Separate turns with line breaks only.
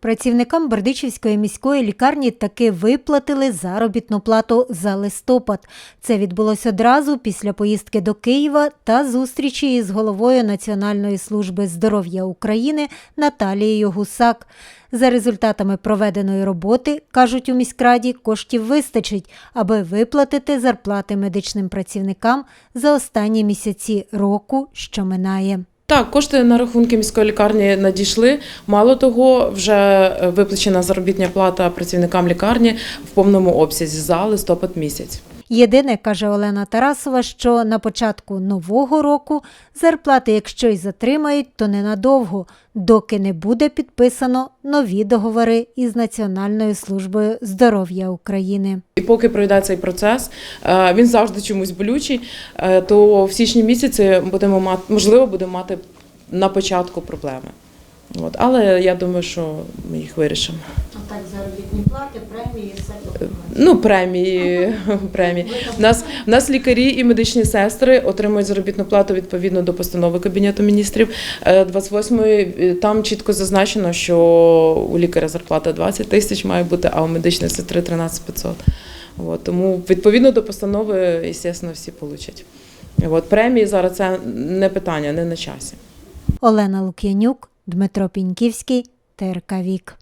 Працівникам Бердичівської міської лікарні таки виплатили заробітну плату за листопад. Це відбулося одразу після поїздки до Києва та зустрічі із головою Національної служби здоров'я України Наталією Гусак. За результатами проведеної роботи, кажуть у міськраді, коштів вистачить, аби виплатити зарплати медичним працівникам за останні місяці року, що минає.
Так, кошти на рахунки міської лікарні надійшли. Мало того, вже е, виплачена заробітня плата працівникам лікарні в повному обсязі за листопад місяць.
Єдине, каже Олена Тарасова, що на початку нового року зарплати, якщо й затримають, то ненадовго, доки не буде підписано нові договори із Національною службою здоров'я України.
І поки пройде цей процес, е, він завжди чомусь болючий, е, то в січні місяці будемо мати, можливо, будемо мати на початку проблеми. От. Але я думаю, що ми їх вирішимо.
Заробітні плати, премії, все
Ну, премії, премії. У нас, у нас лікарі і медичні сестри отримують заробітну плату відповідно до постанови Кабінету міністрів. Е, 28-ї там чітко зазначено, що у лікаря зарплата 20 тисяч має бути, а у медичної сестри 13 500. От, тому відповідно до постанови, звісно, всі получать. От, премії зараз це не питання, не на часі.
Олена Лук'янюк, Дмитро Піньківський, ТРК Вік.